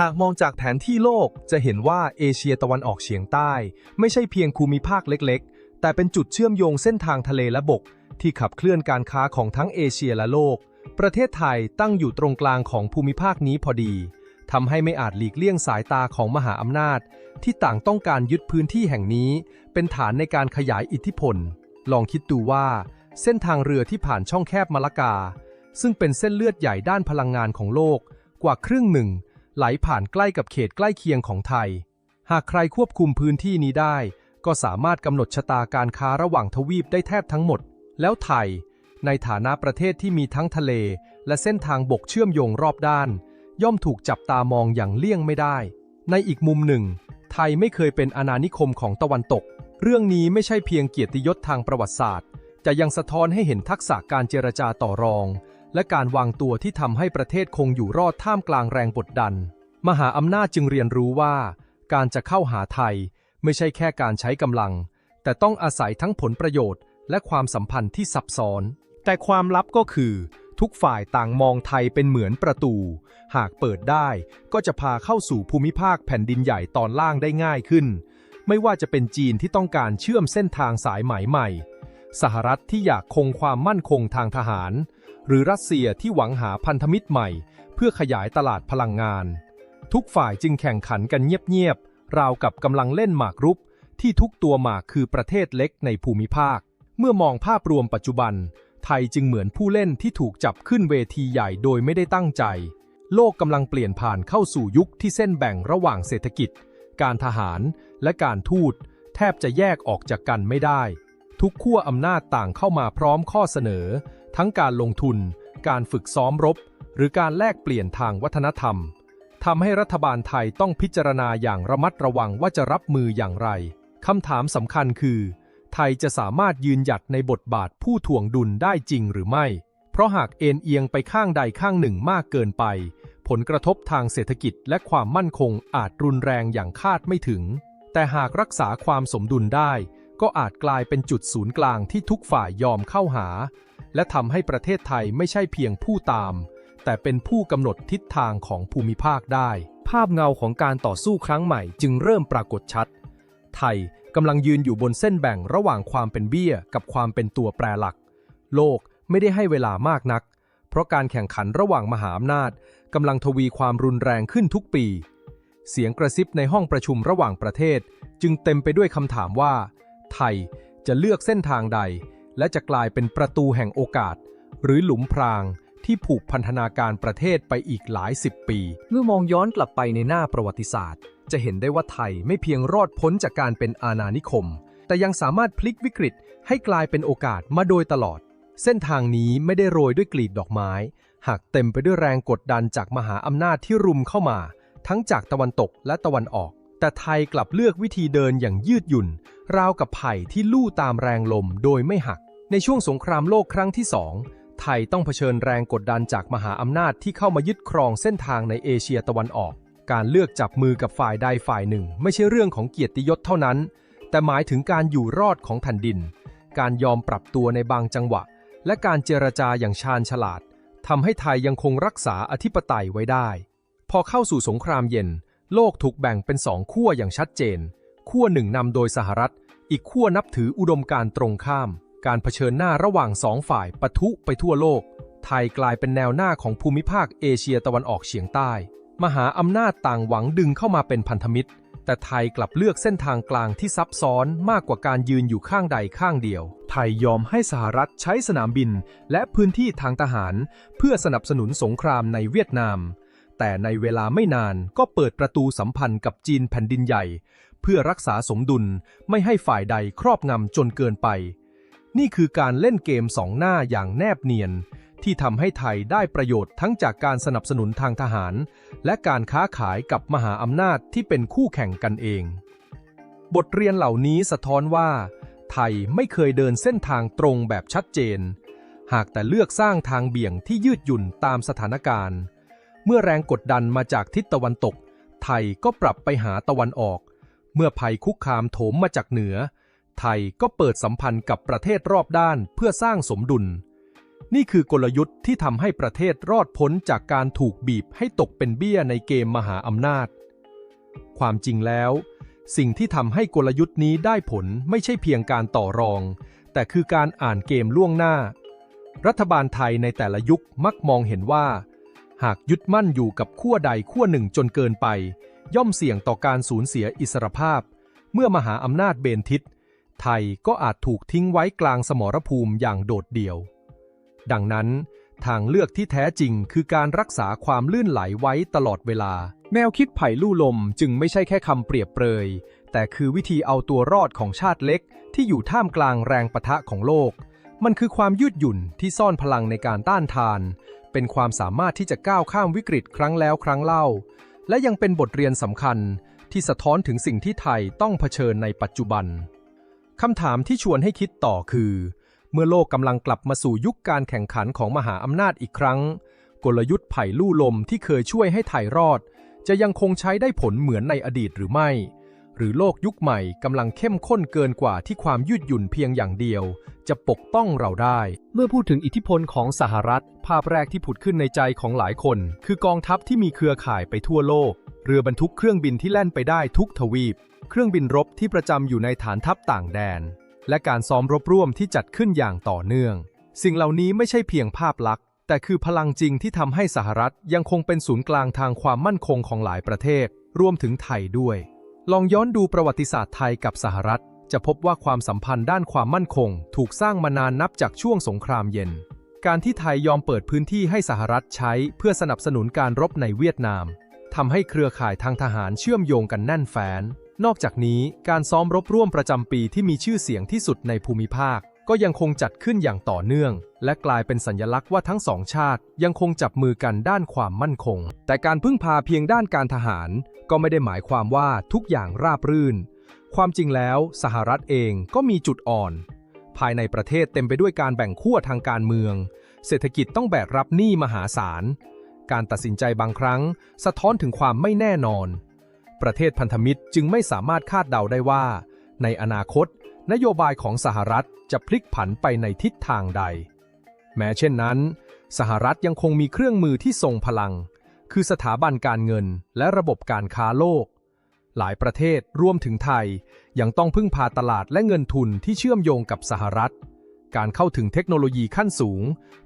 หากมองจากแผนที่โลกจะเห็นว่าเอเชียตะวันออกเฉียงใต้ ไม่ใช่เพียงภูมิภาคเล็กๆ แต่เป็นจุดเชื่อมโยงเส้นทางทะเลและบก ที่ขับเคลื่อนการค้าของทั้งเอเชียและโลก ประเทศไทยตั้งอยู่ตรงกลางของภูมิภาคนี้พอดีทำให้ไม่อาจหลีกเลี่ยงสายตาของมหาอำนาจ ที่ต่างต้องการยึดพื้นที่แห่งนี้ เป็นฐานในการขยายอิทธิพล ลองคิดดูว่า เส้นทางเรือที่ผ่านช่องแคบมะละกา ซึ่งเป็นเส้นเลือดใหญ่ด้านพลังงานของโลกกว่าครึ่งหนึ่ง ไหลผ่านใกล้กับเขตใกล้เคียงของไทย หากใครควบคุมพื้นที่นี้ได้ ก็สามารถกำหนดชะตาการค้าระหว่างทวีปได้แทบทั้งหมด แล้วไทย ในฐานะประเทศที่มีทั้งทะเล และเส้นทางบกเชื่อมโยงรอบด้าน ย่อมถูกจับตามองอย่างเลี่ยงไม่ได้ ในอีกมุมหนึ่ง ไทยไม่เคยเป็นอาณานิคมของตะวันตก เรื่องนี้ไม่ใช่เพียงเกียรติยศทางประวัติศาสตร์แต่ยังสะท้อนให้เห็นทักษะการเจรจาต่อรอง และการวางตัวที่ทำให้ประเทศคงอยู่รอดท่ามกลางแรงกดดัน มหาอำนาจจึงเรียนรู้ว่า การจะเข้าหาไทยไม่ใช่แค่การใช้กำลัง แต่ต้องอาศัยทั้งผลประโยชน์ และความสัมพันธ์ที่ซับซ้อน แต่ความลับก็คือ ทุกฝ่ายต่างมองไทยเป็นเหมือนประตู หากเปิดได้ก็จะพาเข้าสู่ภูมิภาคแผ่นดินใหญ่ตอนล่างได้ง่ายขึ้น ไม่ว่าจะเป็นจีนที่ต้องการเชื่อมเส้นทางสายไหมใหม่ สหรัฐที่อยากคงความมั่นคงทางทหาร หรือรัสเซียที่หวังหาพันธมิตรใหม่ เพื่อขยายตลาดพลังงาน ทุกฝ่ายจึงแข่งขันกันเงียบๆราวกับกำลังเล่นหมากรุกที่ทุกตัวหมากคือประเทศเล็กในภูมิภาค เมื่อมองภาพรวมปัจจุบัน ไทยจึงเหมือนผู้เล่นที่ถูกจับขึ้นเวทีใหญ่โดยไม่ได้ตั้งใจ โลกกำลังเปลี่ยนผ่านเข้าสู่ยุคที่เส้นแบ่งระหว่างเศรษฐกิจ การทหารและการทูต แทบจะแยกออกจากกันไม่ได้ ทุกขั้วอำนาจต่างเข้ามาพร้อมข้อเสนอ ทั้งการลงทุน การฝึกซ้อมรบ หรือการแลกเปลี่ยนทางวัฒนธรรมทำให้รัฐบาลไทยต้องพิจารณาอย่างระมัดระวังว่าจะรับมืออย่างไรคำถามสำคัญคือ ไทยจะสามารถยืนหยัดในบทบาทผู้ถ่วงดุลได้จริงหรือไม่ เพราะหากเอ็นเอียงไปข้างใดข้างหนึ่งมากเกินไป ผลกระทบทางเศรษฐกิจและความมั่นคงอาจรุนแรงอย่างคาดไม่ถึง แต่หากรักษาความสมดุลได้ ก็อาจกลายเป็นจุดศูนย์กลางที่ทุกฝ่ายยอมเข้าหา และทำให้ประเทศไทยไม่ใช่เพียงผู้ตาม แต่เป็นผู้กำหนดทิศทางของภูมิภาคได้ ภาพเงาของการต่อสู้ครั้งใหม่จึงเริ่มปรากฏชัด ไทยกำลังยืนอยู่บนเส้นแบ่งระหว่างความเป็นเบี้ย กับความเป็นตัวแปรหลัก โลกไม่ได้ให้เวลามากนัก เพราะการแข่งขันระหว่างมหาอำนาจกำลังทวีความรุนแรงขึ้นทุกปี เสียงกระซิบในห้องประชุมระหว่างประเทศ จึงเต็มไปด้วยคำถามว่า ไทยจะเลือกเส้นทางใด และจะกลายเป็นประตูแห่งโอกาส หรือหลุมพรางที่ผูกพันธนาการประเทศไปอีกหลายสิบปี เมื่อมองย้อนกลับไปในหน้าประวัติศาสตร์ จะเห็นได้ว่าไทยไม่เพียงรอดพ้นจากการเป็นอาณานิคม แต่ยังสามารถพลิกวิกฤตให้กลายเป็นโอกาสมาโดยตลอด เส้นทางนี้ไม่ได้โรยด้วยกลีบดอกไม้ หากเต็มไปด้วยแรงกดดันจากมหาอำนาจที่รุมเข้ามา ทั้งจากตะวันตกและตะวันออก แต่ไทยกลับเลือกวิธีเดินอย่างยืดหยุ่น ราวกับไผ่ที่ลู่ตามแรงลมโดยไม่หัก ในช่วงสงครามโลกครั้งที่สองไทยต้องเผชิญแรงกดดันจากมหาอำนาจที่เข้ามายึดครองเส้นทางในเอเชียตะวันออก การเลือกจับมือกับฝ่ายใดฝ่ายหนึ่ง ไม่ใช่เรื่องของเกียรติยศเท่านั้น แต่หมายถึงการอยู่รอดของแผ่นดิน การยอมปรับตัวในบางจังหวะ และการเจรจาอย่างชาญฉลาดทำให้ไทยยังคงรักษาอธิปไตยไว้ได้ พอเข้าสู่สงครามเย็น โลกถูกแบ่งเป็นสองขั้วอย่างชัดเจน ขั้วหนึ่งนำโดยสหรัฐ อีกขั้วนับถืออุดมการตรงข้าม การเผชิญหน้าระหว่างสองฝ่ายปะทุไปทั่วโลก ไทยกลายเป็นแนวหน้าของภูมิภาคเอเชียตะวันออกเฉียงใต้ มหาอำนาจต่างหวังดึงเข้ามาเป็นพันธมิตร แต่ไทยกลับเลือกเส้นทางกลางที่ซับซ้อนมากกว่าการยืนอยู่ข้างใดข้างเดียว ไทยยอมให้สหรัฐใช้สนามบิน และพื้นที่ทางทหาร เพื่อสนับสนุนสงครามในเวียดนาม แต่ในเวลาไม่นานก็เปิดประตูสัมพันธ์กับจีนแผ่นดินใหญ่ เพื่อรักษาสมดุลไม่ให้ฝ่ายใดครอบงำจนเกินไป นี่คือการเล่นเกมสองหน้าอย่างแนบเนียน ที่ทำให้ไทยได้ประโยชน์ทั้งจากการสนับสนุนทางทหาร และการค้าขายกับมหาอำนาจที่เป็นคู่แข่งกันเอง บทเรียนเหล่านี้สะท้อนว่า ไทยไม่เคยเดินเส้นทางตรงแบบชัดเจน หากแต่เลือกสร้างทางเบี่ยงที่ยืดหยุ่นตามสถานการณ์ เมื่อแรงกดดันมาจากทิศตะวันตก ไทยก็ปรับไปหาตะวันออก เมื่อภัยคุกคามโถมมาจากเหนือ ไทยก็เปิดสัมพันธ์กับประเทศรอบด้านเพื่อสร้างสมดุล นี่คือกลยุทธ์ที่ทำให้ประเทศรอดพ้นจากการถูกบีบให้ตกเป็นเบี้ยในเกมมหาอำนาจ ความจริงแล้ว สิ่งที่ทำให้กลยุทธ์นี้ได้ผลไม่ใช่เพียงการต่อรอง แต่คือการอ่านเกมล่วงหน้า รัฐบาลไทยในแต่ละยุคมักมองเห็นว่า หากยึดมั่นอยู่กับขั้วใดขั้วหนึ่งจนเกินไป ย่อมเสี่ยงต่อการสูญเสียอิสรภาพ เมื่อมหาอำนาจเบนทิศ ไทยก็อาจถูกทิ้งไว้กลางสมรภูมิอย่างโดดเดี่ยว ดังนั้นทางเลือกที่แท้จริงคือการรักษาความลื่นไหลไว้ตลอดเวลา แนวคิดไผ่ลู่ลมจึงไม่ใช่แค่คำเปรียบเปรย แต่คือวิธีเอาตัวรอดของชาติเล็ก ที่อยู่ท่ามกลางแรงปะทะของโลก มันคือความยืดหยุ่นที่ซ่อนพลังในการต้านทาน เป็นความสามารถที่จะก้าวข้ามวิกฤตครั้งแล้วครั้งเล่า และยังเป็นบทเรียนสำคัญที่สะท้อนถึงสิ่งที่ไทยต้องเผชิญในปัจจุบัน คำถามที่ชวนให้คิดต่อคือ เมื่อโลกกำลังกลับมาสู่ยุคการแข่งขันของมหาอำนาจอีกครั้ง กลยุทธ์ไผ่ลู่ลมที่เคยช่วยให้ไทยรอด จะยังคงใช้ได้ผลเหมือนในอดีตหรือไม่ หรือโลกยุคใหม่กำลังเข้มข้นเกินกว่าที่ความยืดหยุ่นเพียงอย่างเดียว จะปกป้องเราได้ เมื่อพูดถึงอิทธิพลของสหรัฐ ภาพแรกที่ผุดขึ้นในใจของหลายคน คือกองทัพที่มีเครือข่ายไปทั่วโลก เรือบรรทุกเครื่องบินที่แล่นไปได้ทุกทวีป เครื่องบินรบที่ประจำอยู่ในฐานทัพต่างแดน และการซ้อมรบร่วมที่จัดขึ้นอย่างต่อเนื่อง สิ่งเหล่านี้ไม่ใช่เพียงภาพลักษณ์ แต่คือพลังจริงที่ทำให้สหรัฐยังคงเป็นศูนย์กลางทางความมั่นคงของหลายประเทศ รวมถึงไทยด้วย ลองย้อนดูประวัติศาสตร์ไทยกับสหรัฐ จะพบว่าความสัมพันธ์ด้านความมั่นคง ถูกสร้างมานานนับจากช่วงสงครามเย็น การที่ไทยยอมเปิดพื้นที่ให้สหรัฐใช้ เพื่อสนับสนุนการรบในเวียดนามทำให้เครือข่ายทางทหารเชื่อมโยงกันแน่นแฟ้น นอกจากนี้การซ้อมรบร่วมประจำปีที่มีชื่อเสียงที่สุดในภูมิภาค ก็ยังคงจัดขึ้นอย่างต่อเนื่อง และกลายเป็นสัญลักษณ์ว่าทั้งสองชาติ ยังคงจับมือกันด้านความมั่นคง แต่การพึ่งพาเพียงด้านการทหาร ก็ไม่ได้หมายความว่าทุกอย่างราบรื่น ความจริงแล้วสหรัฐเองก็มีจุดอ่อน ภายในประเทศเต็มไปด้วยการแบ่งขั้วทางการเมือง เศรษฐกิจต้องแบกรับหนี้มหาศาล การตัดสินใจบางครั้ง สะท้อนถึงความไม่แน่นอน ประเทศพันธมิตรจึงไม่สามารถคาดเดาได้ว่า ในอนาคต นโยบายของสหรัฐจะพลิกผันไปในทิศทางใด แม้เช่นนั้น สหรัฐยังคงมีเครื่องมือที่ทรงพลัง คือสถาบันการเงินและระบบการค้าโลก หลายประเทศรวมถึงไทย ยังต้องพึ่งพาตลาดและเงินทุนที่เชื่อมโยงกับสหรัฐ การเข้าถึงเทคโนโลยีขั้นสูง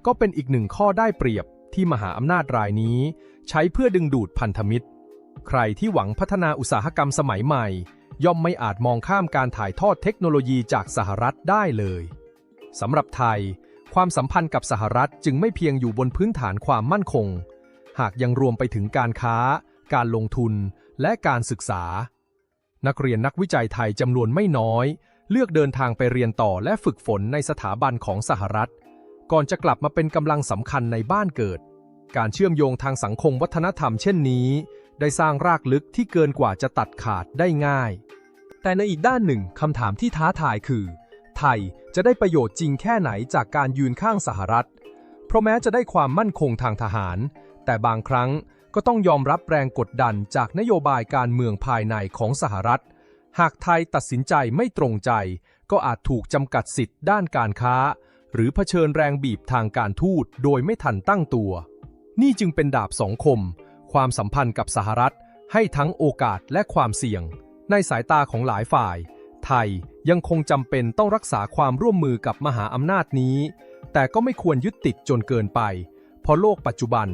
ก็เป็นอีกหนึ่งข้อได้เปรียบที่มหาอำนาจรายนี้ ใช้เพื่อดึงดูดพันธมิตร ใครที่หวังพัฒนาอุตสาหกรรมสมัยใหม่ ย่อมไม่อาจมองข้ามการถ่ายทอดเทคโนโลยีจากสหรัฐได้เลยสำหรับไทย ความสัมพันธ์กับสหรัฐจึงไม่เพียงอยู่บนพื้นฐานความมั่นคง หากยังรวมไปถึงการค้า การลงทุน และการศึกษา นักเรียนนักวิจัยไทยจำนวนไม่น้อย เลือกเดินทางไปเรียนต่อและฝึกฝนในสถาบันของสหรัฐ ก่อนจะกลับมาเป็นกำลังสำคัญในบ้านเกิด การเชื่อมโยงทางสังคมวัฒนธรรมเช่นนี้ ได้สร้างรากลึกที่เกินกว่าจะตัดขาดได้ง่าย แต่ในอีกด้านหนึ่งคำถามที่ท้าทายคือ ไทยจะได้ประโยชน์จริงแค่ไหนจากการยืนข้างสหรัฐ เพราะแม้จะได้ความมั่นคงทางทหาร แต่บางครั้งก็ต้องยอมรับแรงกดดันจากนโยบายการเมืองภายในของสหรัฐ หากไทยตัดสินใจไม่ตรงใจ ก็อาจถูกจำกัดสิทธิ์ด้านการค้า หรือเผชิญแรงบีบทางการทูตโดยไม่ทันตั้งตัว นี่จึงเป็นดาบสองคม ความสัมพันธ์กับสหรัฐ ให้ทั้งโอกาสและความเสี่ยง ในสายตาของหลายฝ่าย ไทยยังคงจำเป็นต้องรักษาความร่วมมือกับมหาอำนาจนี้ แต่ก็ไม่ควรยึดติดจนเกินไป เพราะโลกปัจจุบัน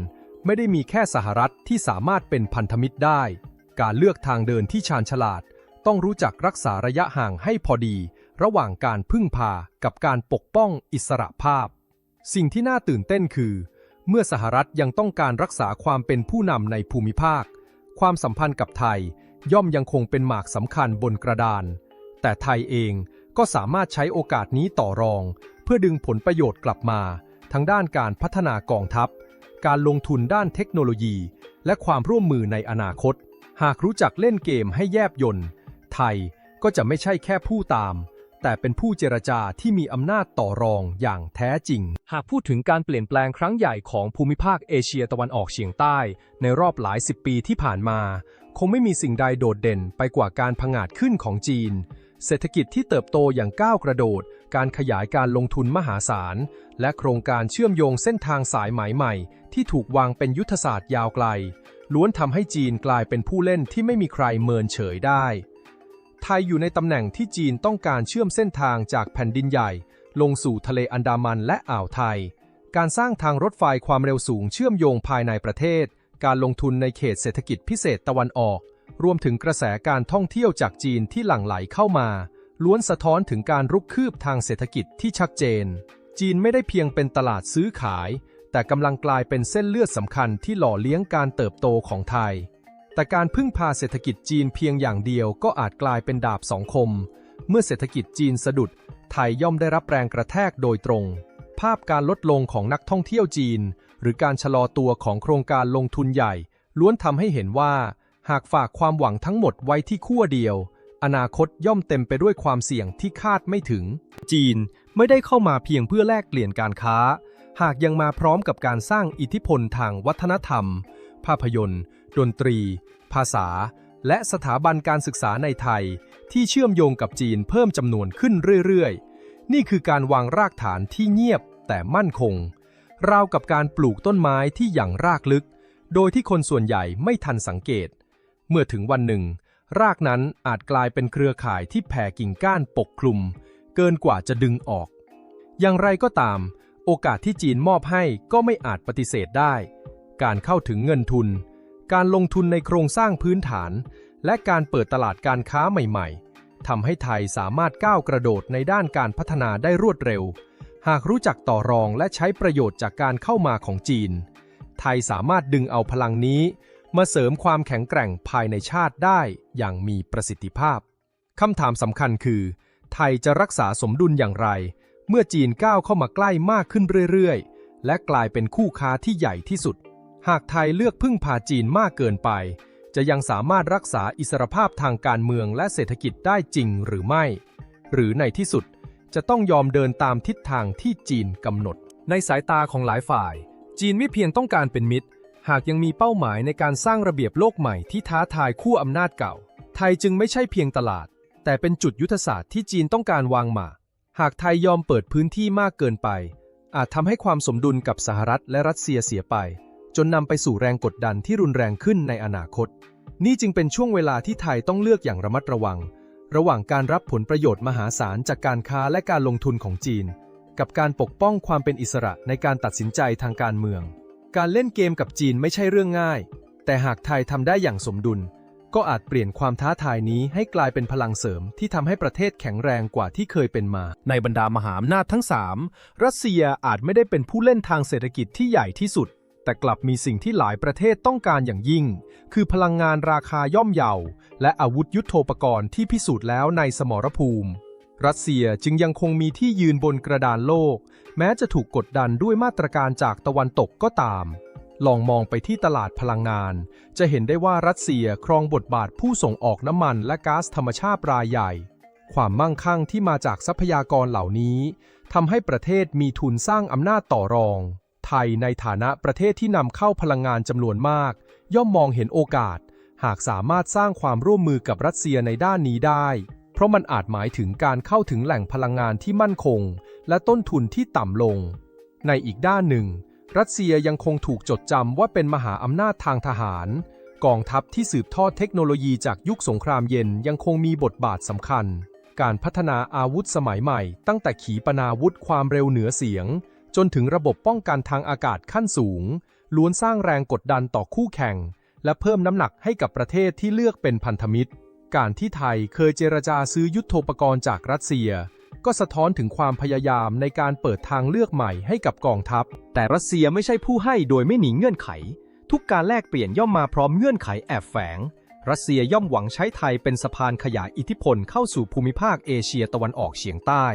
ไม่ได้มีแค่สหรัฐที่สามารถเป็นพันธมิตรได้ การเลือกทางเดินที่ชาญฉลาด ต้องรู้จักรักษาระยะห่างให้พอดี ระหว่างการพึ่งพากับการปกป้องอิสระภาพ สิ่งที่น่าตื่นเต้นคือ เมื่อสหรัฐยังต้องการรักษาความเป็นผู้นำในภูมิภาค ความสัมพันธ์กับไทยย่อมยังคงเป็นหมากสำคัญบนกระดาน แต่ไทยเองก็สามารถใช้โอกาสนี้ต่อรอง เพื่อดึงผลประโยชน์กลับมา ทั้งด้านการพัฒนากองทัพ การลงทุนด้านเทคโนโลยี และความร่วมมือในอนาคต หากรู้จักเล่นเกมให้แยบยนต์ไทยก็จะไม่ใช่แค่ผู้ตาม แต่เป็นผู้เจรจาที่มีอำนาจต่อรองอย่างแท้จริง หากพูดถึงการเปลี่ยนแปลงครั้งใหญ่ของภูมิภาคเอเชียตะวันออกเฉียงใต้ ในรอบหลายสิบปีที่ผ่านมา คงไม่มีสิ่งใดโดดเด่นไปกว่าการผงาดขึ้นของจีน เศรษฐกิจที่เติบโตอย่างก้าวกระโดด การขยายการลงทุนมหาศาล และโครงการเชื่อมโยงเส้นทางสายไหมใหม่ ที่ถูกวางเป็นยุทธศาสตร์ยาวไกล ล้วนทำให้จีนกลายเป็นผู้เล่นที่ไม่มีใครเมินเฉยได้ ไทยอยู่ในตำแหน่งที่จีนต้องการเชื่อมเส้นทางจากแผ่นดินใหญ่ ลงสู่ทะเลอันดามันและอ่าวไทย การสร้างทางรถไฟความเร็วสูงเชื่อมโยงภายในประเทศ การลงทุนในเขตเศรษฐกิจพิเศษตะวันออก รวมถึงกระแสการท่องเที่ยวจากจีนที่หลั่งไหลเข้ามา ล้วนสะท้อนถึงการรุกคืบทางเศรษฐกิจที่ชัดเจน จีนไม่ได้เพียงเป็นตลาดซื้อขาย แต่กำลังกลายเป็นเส้นเลือดสำคัญที่หล่อเลี้ยงการเติบโตของไทย แต่การพึ่งพาเศรษฐกิจจีนเพียงอย่างเดียวก็อาจกลายเป็นดาบสองคม เมื่อเศรษฐกิจจีนสะดุด ไทยย่อมได้รับแรงกระแทกโดยตรง ภาพการลดลงของนักท่องเที่ยวจีน หรือการชะลอตัวของโครงการลงทุนใหญ่ ล้วนทำให้เห็นว่า หากฝากความหวังทั้งหมดไว้ที่ขั้วเดียว อนาคตย่อมเต็มไปด้วยความเสี่ยงที่คาดไม่ถึง จีนไม่ได้เข้ามาเพียงเพื่อแลกเปลี่ยนการค้า หากยังมาพร้อมกับการสร้างอิทธิพลทางวัฒนธรรม ภาพยนตร์ ดนตรี ภาษา และสถาบันการศึกษาในไทย ที่เชื่อมโยงกับจีนเพิ่มจำนวนขึ้นเรื่อยๆ นี่คือการวางรากฐานที่เงียบแต่มั่นคง ราวกับการปลูกต้นไม้ที่อย่างรากลึก โดยที่คนส่วนใหญ่ไม่ทันสังเกต เมื่อถึงวันหนึ่ง รากนั้นอาจกลายเป็นเครือข่ายที่แผ่กิ่งก้านปกคลุม เกินกว่าจะดึงออก อย่างไรก็ตาม โอกาสที่จีนมอบให้ก็ไม่อาจปฏิเสธได้ การเข้าถึงเงินทุน การลงทุนในโครงสร้างพื้นฐาน และการเปิดตลาดการค้าใหม่ๆทำให้ไทยสามารถก้าวกระโดดในด้านการพัฒนาได้รวดเร็ว หากรู้จักต่อรองและใช้ประโยชน์จากการเข้ามาของจีน ไทยสามารถดึงเอาพลังนี้ มาเสริมความแข็งแกร่งภายในชาติได้อย่างมีประสิทธิภาพคำถามสำคัญคือ ไทยจะรักษาสมดุลอย่างไร เมื่อจีนก้าวเข้ามาใกล้มากขึ้นเรื่อยๆ และกลายเป็นคู่ค้าที่ใหญ่ที่สุด หากไทยเลือกพึ่งพาจีนมากเกินไป จะยังสามารถรักษาอิสรภาพทางการเมืองและเศรษฐกิจได้จริงหรือไม่ หรือในที่สุดจะต้องยอมเดินตามทิศทางที่จีนกำหนด ในสายตาของหลายฝ่าย จีนไม่เพียงต้องการเป็นมิตร หากยังมีเป้าหมายในการสร้างระเบียบโลกใหม่ที่ท้าทายคู่อำนาจเก่า ไทยจึงไม่ใช่เพียงตลาด แต่เป็นจุดยุทธศาสตร์ที่จีนต้องการวางหมากหากไทยยอมเปิดพื้นที่มากเกินไป อาจทำให้ความสมดุลกับสหรัฐและรัสเซียเสียไป จนนำไปสู่แรงกดดันที่รุนแรงขึ้นในอนาคต นี่จึงเป็นช่วงเวลาที่ไทยต้องเลือกอย่างระมัดระวัง ระหว่างการรับผลประโยชน์มหาศาลจากการค้าและการลงทุนของจีน กับการปกป้องความเป็นอิสระในการตัดสินใจทางการเมือง การเล่นเกมกับจีนไม่ใช่เรื่องง่าย แต่หากไทยทำได้อย่างสมดุล ก็อาจเปลี่ยนความท้าทายนี้ให้กลายเป็นพลังเสริมที่ทำให้ประเทศแข็งแรงกว่าที่เคยเป็นมา ในบรรดามหาอำนาจทั้ง 3 รัสเซียอาจไม่ได้เป็นผู้เล่นทางเศรษฐกิจที่ใหญ่ที่สุด แต่กลับมีสิ่งที่หลายประเทศต้องการอย่างยิ่ง คือพลังงานราคาย่อมเยา และอาวุธยุโทโธปกรณ์ที่พิสูจน์แล้วในสมรภูมิ รัสเซียจึงยังคงมีที่ยืนบนกระดานโลก แม้จะถูกกดดันด้วยมาตรการจากตะวันตกก็ตาม ลองมองไปที่ตลาดพลังงาน จะเห็นได้ว่ารัสเซียครองบทบาทผู้ส่งออกน้ำมันและก๊าซธรรมชาติรายใหญ่ ความมั่งคั่งที่มาจากทรัพยากรเหล่านี้ทำให้ประเทศมีทุนสร้างอำนาจต่อรอง ไทยในฐานะประเทศที่นำเข้าพลังงานจำนวนมาก ย่อมมองเห็นโอกาส หากสามารถสร้างความร่วมมือกับรัสเซียในด้านนี้ได้ เพราะมันอาจหมายถึงการเข้าถึงแหล่งพลังงานที่มั่นคง และต้นทุนที่ต่ำลง ในอีกด้านหนึ่ง รัสเซียยังคงถูกจดจำว่าเป็นมหาอำนาจทางทหาร กองทัพที่สืบทอดเทคโนโลยีจากยุคสงครามเย็นยังคงมีบทบาทสำคัญ การพัฒนาอาวุธสมัยใหม่ ตั้งแต่ขีปนาวุธความเร็วเหนือเสียง จนถึงระบบป้องกันทางอากาศขั้นสูง ล้วนสร้างแรงกดดันต่อคู่แข่ง และเพิ่มน้ำหนักให้กับประเทศที่เลือกเป็นพันธมิตร การที่ไทยเคยเจรจาซื้อยุทโธปกรณ์จากรัสเซีย ก็สะท้อนถึงความพยายามในการเปิดทางเลือกใหม่ให้กับกองทัพ แต่รัสเซียไม่ใช่ผู้ให้โดยไม่หนีเงื่อนไข ทุกการแลกเปลี่ยนย่อมมาพร้อมเงื่อนไขแอบแฝง รัสเซียย่อมหวังใช้ไทยเป็นสะพานขยายอิทธิพลเข้าสู่ภูมิภาคเอเชียตะวันออกเฉียงใต้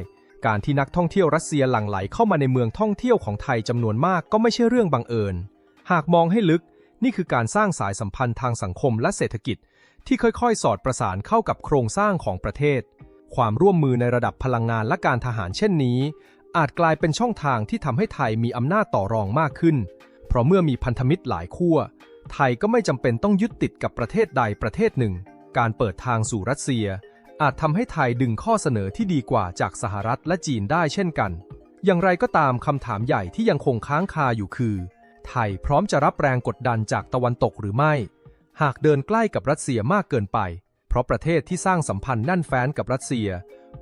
การที่นักท่องเที่ยวรัสเซียหลั่งไหลเข้ามาในเมืองท่องเที่ยวของไทยจำนวนมากก็ไม่ใช่เรื่องบังเอิญ หากมองให้ลึก นี่คือการสร้างสายสัมพันธ์ทางสังคมและเศรษฐกิจ ที่ค่อยๆ สอดประสานเข้ากับโครงสร้างของประเทศ ความร่วมมือในระดับพลังงานและการทหารเช่นนี้ อาจกลายเป็นช่องทางที่ทำให้ไทยมีอำนาจต่อรองมากขึ้น เพราะเมื่อมีพันธมิตรหลายขั้วไทยก็ไม่จำเป็นต้องยึดติดกับประเทศใดประเทศหนึ่ง การเปิดทางสู่รัสเซีย อาจทำให้ไทยดึงข้อเสนอที่ดีกว่าจากสหรัฐและจีนได้เช่นกัน อย่างไรก็ตามคำถามใหญ่ที่ยังคงค้างคาอยู่คือ ไทยพร้อมจะรับแรงกดดันจากตะวันตกหรือไม่ หากเดินใกล้กับรัสเซียมากเกินไป เพราะประเทศที่สร้างสัมพันธ์แน่นแฟ้นกับรัสเซีย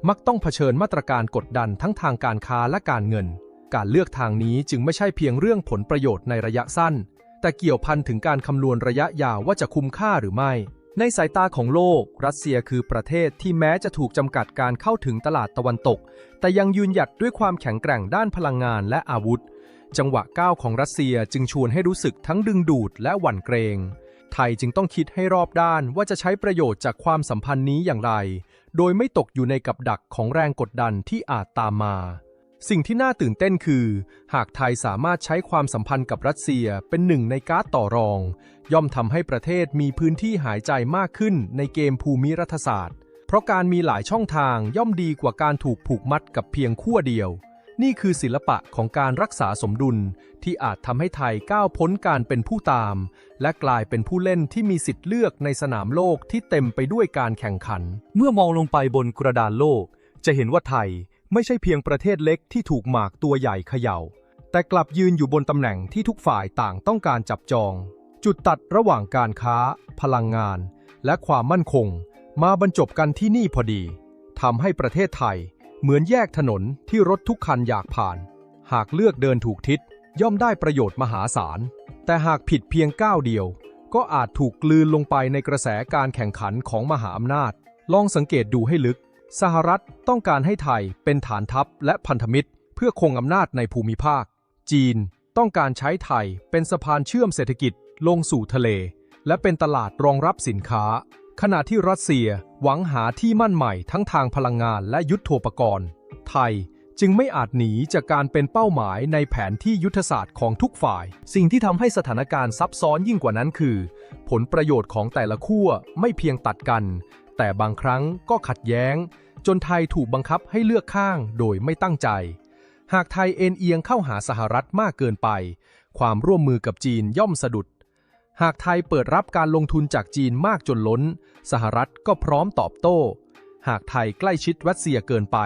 มักต้องเผชิญมาตรการกดดันทั้งทางการค้าและการเงิน การเลือกทางนี้จึงไม่ใช่เพียงเรื่องผลประโยชน์ในระยะสั้น แต่เกี่ยวพันถึงการคำนวณระยะยาวว่าจะคุ้มค่าหรือไม่ ในสายตาของโลก รัสเซียคือประเทศที่แม้จะถูกจำกัดการเข้าถึงตลาดตะวันตก แต่ยังยืนหยัดด้วยความแข็งแกร่งด้านพลังงานและอาวุธ จังหวะก้าวของรัสเซียจึงชวนให้รู้สึกทั้งดึงดูดและหวั่นเกรง ไทยจึงต้องคิดให้รอบด้านว่าจะใช้ประโยชน์จากความสัมพันธ์นี้อย่างไร โดยไม่ตกอยู่ในกับดักของแรงกดดันที่อาจตามมาสิ่งที่น่าตื่นเต้นคือ หากไทยสามารถใช้ความสัมพันธ์กับรัสเซียเป็นหนึ่งในการ์ดต่อรอง ย่อมทำให้ประเทศมีพื้นที่หายใจมากขึ้นในเกมภูมิรัฐศาสตร์ เพราะการมีหลายช่องทางย่อมดีกว่าการถูกผูกมัดกับเพียงขั้วเดียว นี่คือศิลปะของการรักษาสมดุลที่อาจทำให้ไทยก้าวพ้นการเป็นผู้ตาม และกลายเป็นผู้เล่นที่มีสิทธิ์เลือกในสนามโลกที่เต็มไปด้วยการแข่งขัน เมื่อมองลงไปบนกระดานโลก จะเห็นว่าไทยไม่ใช่เพียงประเทศเล็กที่ถูกหมากตัวใหญ่เขย่า แต่กลับยืนอยู่บนตำแหน่งที่ทุกฝ่ายต่างต้องการจับจอง จุดตัดระหว่างการค้า พลังงาน และความมั่นคง มาบรรจบกันที่นี่พอดีทำให้ประเทศไทย เหมือนแยกถนนที่รถทุกคันอยากผ่าน หากเลือกเดินถูกทิศย่อมได้ประโยชน์มหาศาล แต่หากผิดเพียงก้าวเดียว ก็อาจถูกกลืนลงไปในกระแสการแข่งขันของมหาอำนาจ ลองสังเกตดูให้ลึก สหรัฐต้องการให้ไทยเป็นฐานทัพและพันธมิตร เพื่อคงอำนาจในภูมิภาค จีนต้องการใช้ไทยเป็นสะพานเชื่อมเศรษฐกิจ ลงสู่ทะเล และเป็นตลาดรองรับสินค้า ขณะที่รัสเซียหวังหาที่มั่นใหม่ทั้งทางพลังงานและยุทธโธปกรณ์ ไทยจึงไม่อาจหนีจากการเป็นเป้าหมายในแผนที่ยุทธศาสตร์ของทุกฝ่าย สิ่งที่ทำให้สถานการณ์ซับซ้อนยิ่งกว่านั้นคือ ผลประโยชน์ของแต่ละขั้วไม่เพียงตัดกัน แต่บางครั้งก็ขัดแย้ง จนไทยถูกบังคับให้เลือกข้างโดยไม่ตั้งใจ หากไทยเอ็นเอียงเข้าหาสหรัฐมากเกินไป ความร่วมมือกับจีนย่อมสะดุด หากไทยเปิดรับการลงทุนจากจีนมากจนล้น สหรัฐก็พร้อมตอบโต้ หากไทยใกล้ชิดรัสเซียเกินไป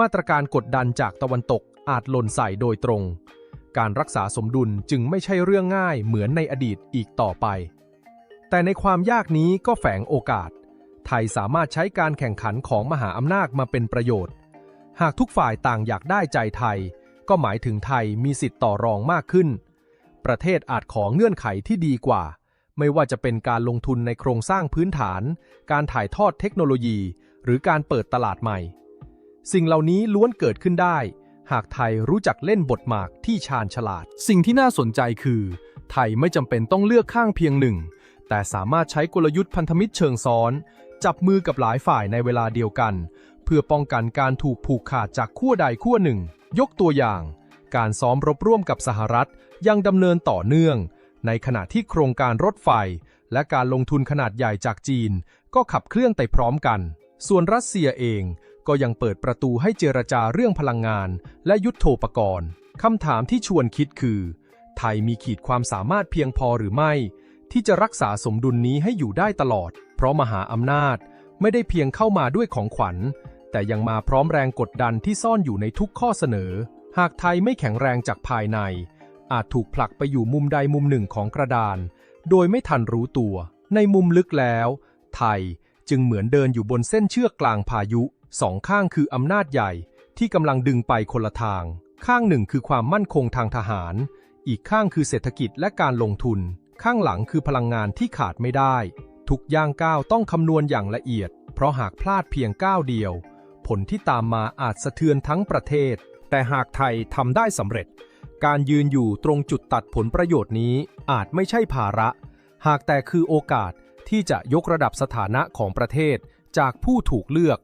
มาตรการกดดันจากตะวันตกอาจหล่นใส่โดยตรง การรักษาสมดุลจึงไม่ใช่เรื่องง่ายเหมือนในอดีตอีกต่อไป แต่ในความยากนี้ก็แฝงโอกาส ไทยสามารถใช้การแข่งขันของมหาอำนาจมาเป็นประโยชน์ หากทุกฝ่ายต่างอยากได้ใจไทย ก็หมายถึงไทยมีสิทธิ์ต่อรองมากขึ้น ประเทศอาจขอเงื่อนไขที่ดีกว่า ไม่ว่าจะเป็นการลงทุนในโครงสร้างพื้นฐาน การถ่ายทอดเทคโนโลยี หรือการเปิดตลาดใหม่ สิ่งเหล่านี้ล้วนเกิดขึ้นได้ หากไทยรู้จักเล่นบทหมากที่ชาญฉลาด สิ่งที่น่าสนใจคือ ไทยไม่จำเป็นต้องเลือกข้างเพียงหนึ่ง แต่สามารถใช้กลยุทธ์พันธมิตรเชิงซ้อน จับมือกับหลายฝ่ายในเวลาเดียวกัน เพื่อป้องกันการถูกผูกขาดจากขั้วใดขั้วหนึ่ง ยกตัวอย่าง การซ้อมรบร่วมกับสหรัฐยังดำเนินต่อเนื่อง ในขณะที่โครงการรถไฟ และการลงทุนขนาดใหญ่จากจีน ก็ขับเคลื่อนไปพร้อมกัน ส่วนรัสเซียเองก็ยังเปิดประตูให้เจรจาเรื่องพลังงาน และยุทโธปกรณ์คำถามที่ชวนคิดคือ ไทยมีขีดความสามารถเพียงพอหรือไม่ ที่จะรักษาสมดุลนี้ให้อยู่ได้ตลอด เพราะมหาอำนาจไม่ได้เพียงเข้ามาด้วยของขวัญ แต่ยังมาพร้อมแรงกดดันที่ซ่อนอยู่ในทุกข้อเสนอ หากไทยไม่แข็งแรงจากภายใน อาจถูกผลักไปอยู่มุมใดมุมหนึ่งของกระดาน โดยไม่ทันรู้ตัว ในมุมลึกแล้ว ไทยจึงเหมือนเดินอยู่บนเส้นเชือกกลางพายุสองข้างคืออำนาจใหญ่ ที่กำลังดึงไปคนละทาง ข้างหนึ่งคือความมั่นคงทางทหาร อีกข้างคือเศรษฐกิจและการลงทุน ข้างหลังคือพลังงานที่ขาดไม่ได้ ทุกย่างก้าวต้องคำนวณอย่างละเอียด เพราะหากพลาดเพียงก้าวเดียว ผลที่ตามมาอาจสะเทือนทั้งประเทศ แต่หากไทยทำได้สำเร็จ การยืนอยู่ตรงจุดตัดผลประโยชน์นี้อาจไม่ใช่ภาระ หากแต่คือโอกาสที่จะยกระดับสถานะของประเทศจากผู้ถูกเลือก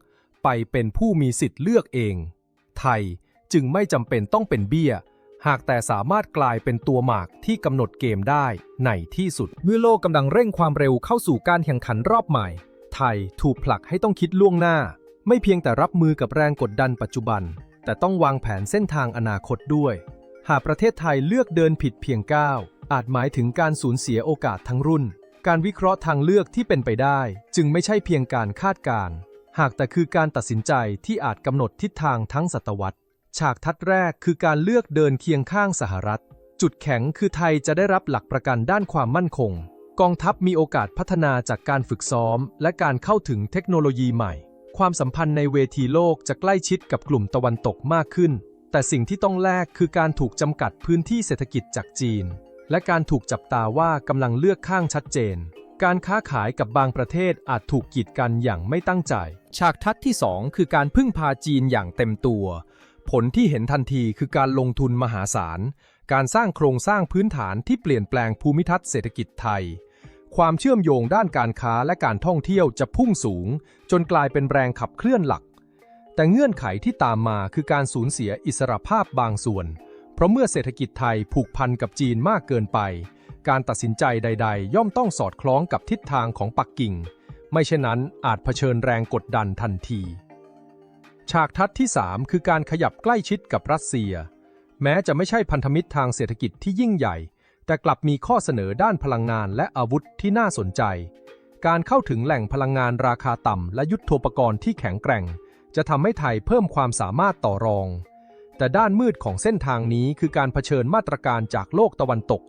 ไปเป็นผู้มีสิทธิ์เลือกเอง ไทยจึงไม่จำเป็นต้องเป็นเบี้ย หากแต่สามารถกลายเป็นตัวหมากที่กำหนดเกมได้ในที่สุด เมื่อโลกกำลังเร่งความเร็วเข้าสู่การแข่งขันรอบใหม่ ไทยถูกผลักให้ต้องคิดล่วงหน้า ไม่เพียงแต่รับมือกับแรงกดดันปัจจุบัน แต่ต้องวางแผนเส้นทางอนาคตด้วย หากประเทศไทยเลือกเดินผิดเพียงก้าวอาจหมายถึงการสูญเสียโอกาสทั้งรุ่น การวิเคราะห์ทางเลือกที่เป็นไปได้ จึงไม่ใช่เพียงการคาดการณ์หากแต่คือการตัดสินใจที่อาจกำหนดทิศทางทั้งศตวรรษ ฉากทัดแรกคือการเลือกเดินเคียงข้างสหรัฐ จุดแข็งคือไทยจะได้รับหลักประกันด้านความมั่นคง กองทัพมีโอกาสพัฒนาจากการฝึกซ้อม และการเข้าถึงเทคโนโลยีใหม่ ความสัมพันธ์ในเวทีโลกจะใกล้ชิดกับกลุ่มตะวันตกมากขึ้น แต่สิ่งที่ต้องแลกคือการถูกจำกัดพื้นที่เศรษฐกิจจากจีน และการถูกจับตาว่ากำลังเลือกข้างชัดเจน การค้าขายกับบางประเทศอาจถูกกีดกันอย่างไม่ตั้งใจ ฉากทัศน์ที่ 2 คือการพึ่งพาจีนอย่างเต็มตัว ผลที่เห็นทันทีคือการลงทุนมหาศาล การสร้างโครงสร้างพื้นฐานที่เปลี่ยนแปลงภูมิทัศน์เศรษฐกิจไทย ความเชื่อมโยงด้านการค้าและการท่องเที่ยวจะพุ่งสูง จนกลายเป็นแรงขับเคลื่อนหลัก แต่เงื่อนไขที่ตามมาคือการสูญเสียอิสรภาพบางส่วน เพราะเมื่อเศรษฐกิจไทยผูกพันกับจีนมากเกินไป การตัดสินใจใด ๆ ย่อมต้องสอดคล้องกับทิศทางของปักกิ่ง ไม่เช่นนั้นอาจเผชิญแรงกดดันทันที ฉากทัศน์ที่ 3 คือการขยับใกล้ชิดกับรัสเซีย แม้จะไม่ใช่พันธมิตรทางเศรษฐกิจที่ยิ่งใหญ่ แต่กลับมีข้อเสนอด้านพลังงานและอาวุธที่น่าสนใจ การเข้าถึงแหล่งพลังงานราคาต่ำและยุทโธปกรณ์ที่แข็งแกร่ง จะทำให้ไทยเพิ่มความสามารถต่อรอง แต่ด้านมืดของเส้นทางนี้คือการเผชิญมาตรการจากโลกตะวันตก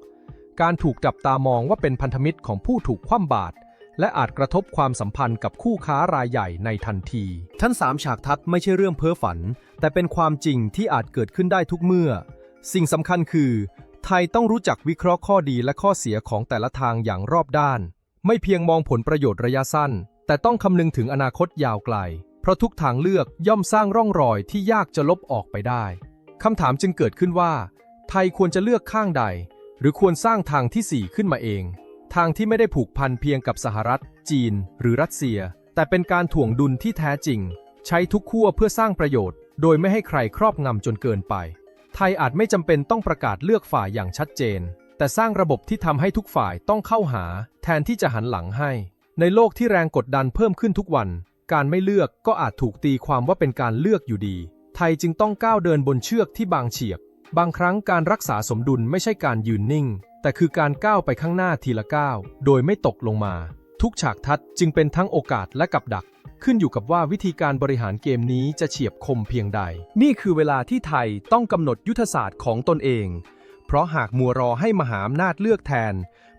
การถูกจับตามองว่าเป็นพันธมิตรของผู้ถูกคว่ำบาตรและอาจกระทบความสัมพันธ์กับคู่ค้ารายใหญ่ในทันที ทั้งสามฉากทัศน์ไม่ใช่เรื่องเพ้อฝัน แต่เป็นความจริงที่อาจเกิดขึ้นได้ทุกเมื่อ สิ่งสำคัญคือ ไทยต้องรู้จักวิเคราะห์ข้อดีและข้อเสียของแต่ละทางอย่างรอบด้าน ไม่เพียงมองผลประโยชน์ระยะสั้น แต่ต้องคำนึงถึงอนาคตยาวไกล เพราะทุกทางเลือกย่อมสร้างร่องรอยที่ยากจะลบออกไปได้คำถามจึงเกิดขึ้นว่า ไทยควรจะเลือกข้างใด หรือควรสร้างทางที่ 4 ขึ้นมาเอง ทางที่ไม่ได้ผูกพันเพียงกับสหรัฐ จีน หรือรัสเซีย แต่เป็นการถ่วงดุลที่แท้จริง ใช้ทุกขั้วเพื่อสร้างประโยชน์ โดยไม่ให้ใครครอบงำจนเกินไป ไทยอาจไม่จำเป็นต้องประกาศเลือกฝ่ายอย่างชัดเจน แต่สร้างระบบที่ทำให้ทุกฝ่ายต้องเข้าหา แทนที่จะหันหลังให้ ในโลกที่แรงกดดันเพิ่มขึ้นทุกวัน การไม่เลือกก็อาจถูกตีความว่าเป็นการเลือกอยู่ดี ไทยจึงต้องก้าวเดินบนเชือกที่บางเฉียบ บางครั้งการรักษาสมดุลไม่ใช่การยืนนิ่ง แต่คือการก้าวไปข้างหน้าทีละก้าวโดยไม่ตกลงมา ทุกฉากทัศน์จึงเป็นทั้งโอกาสและกับดัก ขึ้นอยู่กับว่าวิธีการบริหารเกมนี้จะเฉียบคมเพียงใด นี่คือเวลาที่ไทยต้องกำหนดยุทธศาสตร์ของตนเอง เพราะหากมัวรอให้มหาอำนาจเลือกแทน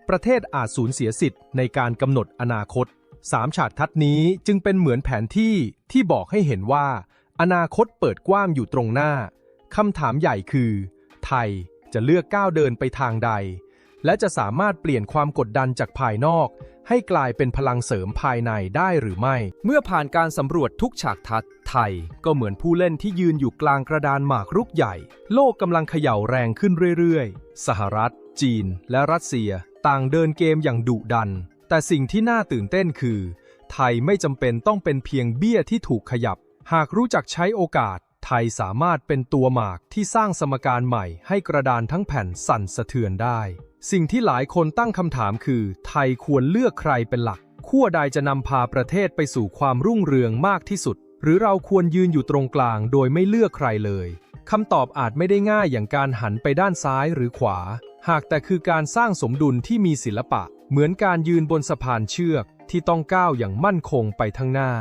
ประเทศอาจสูญเสียสิทธิ์ในการกำหนดอนาคตสามฉากทัศน์นี้จึงเป็นเหมือนแผนที่ที่บอกให้เห็นว่า อนาคตเปิดกว้างอยู่ตรงหน้าคำถามใหญ่คือ ไทยจะเลือกก้าวเดินไปทางใด และจะสามารถเปลี่ยนความกดดันจากภายนอก ให้กลายเป็นพลังเสริมภายในได้หรือไม่ เมื่อผ่านการสำรวจทุกฉากทัศน์ไทย ก็เหมือนผู้เล่นที่ยืนอยู่กลางกระดานหมากรุกใหญ่ โลกกำลังเขย่าแรงขึ้นเรื่อยๆ สหรัฐ จีน และรัสเซีย ต่างเดินเกมอย่างดุดัน แต่สิ่งที่น่าตื่นเต้นคือ ไทยไม่จำเป็นต้องเป็นเพียงเบี้ยที่ถูกขยับ หากรู้จักใช้โอกาส ไทยสามารถเป็นตัวหมากที่สร้างสมการใหม่ให้กระดานทั้งแผ่นสั่นสะเทือนได้ สิ่งที่หลายคนตั้งคำถามคือ ไทยควรเลือกใครเป็นหลัก ขั้วใดจะนำพาประเทศไปสู่ความรุ่งเรืองมากที่สุด หรือเราควรยืนอยู่ตรงกลางโดยไม่เลือกใครเลยคำตอบอาจไม่ได้ง่ายอย่างการหันไปด้านซ้ายหรือขวา หากแต่คือการสร้างสมดุลที่มีศิลปะ เหมือนการยืนบนสะพานเชือกที่ต้องก้าวอย่างมั่นคงไปข้างหน้า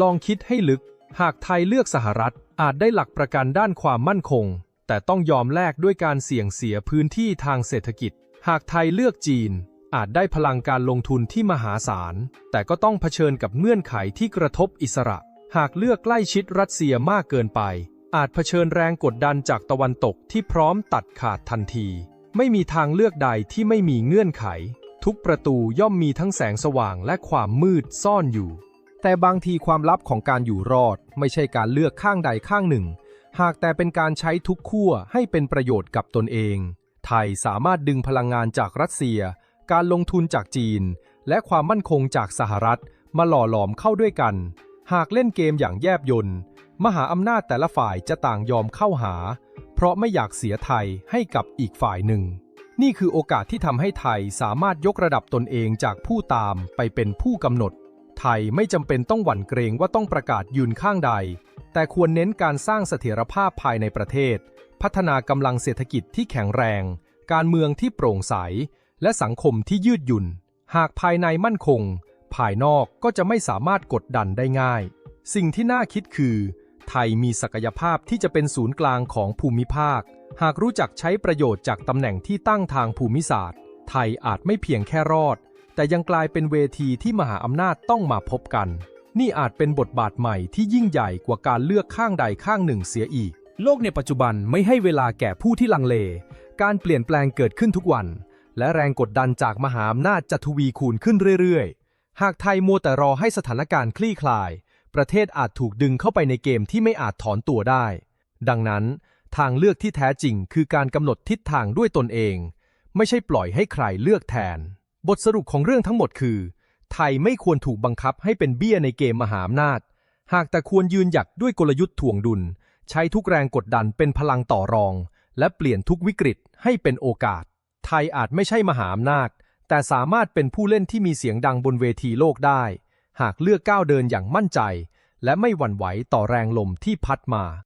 ลองคิดให้ลึก หากไทยเลือกสหรัฐ อาจได้หลักประกันด้านความมั่นคง แต่ต้องยอมแลกด้วยการเสี่ยงเสียพื้นที่ทางเศรษฐกิจ หากไทยเลือกจีน อาจได้พลังการลงทุนที่มหาศาล แต่ก็ต้องเผชิญกับเงื่อนไขที่กระทบอิสระ หากเลือกใกล้ชิดรัสเซียมากเกินไป อาจเผชิญแรงกดดันจากตะวันตกที่พร้อมตัดขาดทันที ไม่มีทางเลือกใดที่ไม่มีเงื่อนไข ทุกประตูย่อมมีทั้งแสงสว่างและความมืดซ่อนอยู่ แต่บางทีความลับของการอยู่รอดไม่ใช่การเลือกข้างใดข้างหนึ่ง หากแต่เป็นการใช้ทุกขั้วให้เป็นประโยชน์กับตนเอง ไทยสามารถดึงพลังงานจากรัสเซีย การลงทุนจากจีน และความมั่นคงจากสหรัฐ มาหล่อหลอมเข้าด้วยกัน หากเล่นเกมอย่างแยบยนต์มหาอำนาจแต่ละฝ่ายจะต่างยอมเข้าหา เพราะไม่อยากเสียไทยให้กับอีกฝ่ายหนึ่ง นี่คือโอกาสที่ทำให้ไทยสามารถยกระดับตนเองจากผู้ตามไปเป็นผู้กำหนด ไทยไม่จำเป็นต้องหวั่นเกรงว่าต้องประกาศยืนข้างใด แต่ควรเน้นการสร้างเสถียรภาพภายในประเทศ พัฒนากำลังเศรษฐกิจที่แข็งแรง การเมืองที่โปร่งใส และสังคมที่ยืดหยุ่น หากภายในมั่นคง ภายนอกก็จะไม่สามารถกดดันได้ง่าย สิ่งที่น่าคิดคือ ไทยมีศักยภาพที่จะเป็นศูนย์กลางของภูมิภาค หากรู้จักใช้ประโยชน์จากตำแหน่งที่ตั้งทางภูมิศาสตร์ ไทยอาจไม่เพียงแค่รอด แต่ยังกลายเป็นเวทีที่มหาอำนาจต้องมาพบกัน นี่อาจเป็นบทบาทใหม่ที่ยิ่งใหญ่กว่าการเลือกข้างใดข้างหนึ่งเสียอีก โลกในปัจจุบันไม่ให้เวลาแก่ผู้ที่ลังเล การเปลี่ยนแปลงเกิดขึ้นทุกวัน และแรงกดดันจากมหาอำนาจจะทวีคูณขึ้นเรื่อยๆ หากไทยมัวแต่รอให้สถานการณ์คลี่คลาย ประเทศอาจถูกดึงเข้าไปในเกมที่ไม่อาจถอนตัวได้ ดังนั้น ทางเลือกที่แท้จริงคือการกำหนดทิศทางด้วยตนเอง ไม่ใช่ปล่อยให้ใครเลือกแทน บทสรุปของเรื่องทั้งหมดคือ ไทยไม่ควรถูกบังคับให้เป็นเบี้ยในเกมมหาอำนาจ หากแต่ควรยืนหยัดด้วยกลยุทธ์ถ่วงดุล ใช้ทุกแรงกดดันเป็นพลังต่อรอง และเปลี่ยนทุกวิกฤตให้เป็นโอกาส ไทยอาจไม่ใช่มหาอำนาจ แต่สามารถเป็นผู้เล่นที่มีเสียงดังบนเวทีโลกได้ หากเลือกก้าวเดินอย่างมั่นใจ และไม่หวั่นไหวต่อแรงลมที่พัดมา